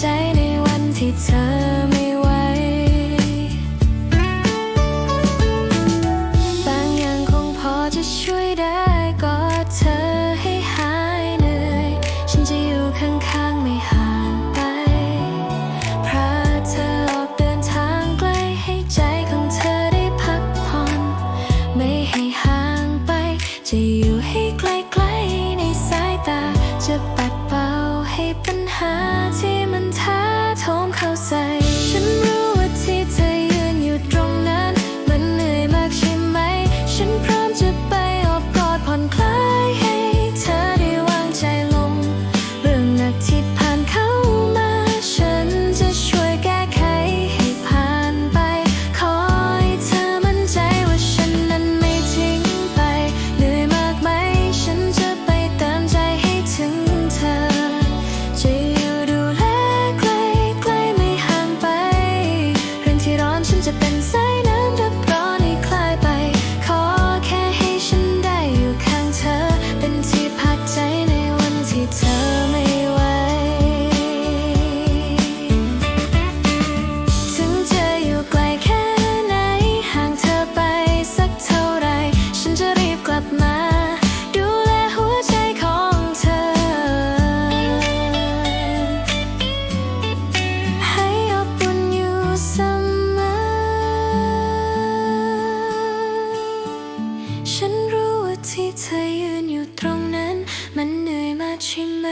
ใจในวันที่เธอไม่ไวบางอย่างคงพอจะช่วยได้กอเธอให้หายเหนื่อย ฉันจะอยู่ข้างๆไม่ห่างไป พาเธอออกเดินทางไกลให้ใจของเธอได้พักผ่อน ไม่ให้ห่างไป จะอยู่ให้ใกล้ๆในสายตา จะปัดเป่าให้ หาที่มันแท้ เธอยืนอยู่ตรงนั้น มันเหนื่อยมากใช่ไหม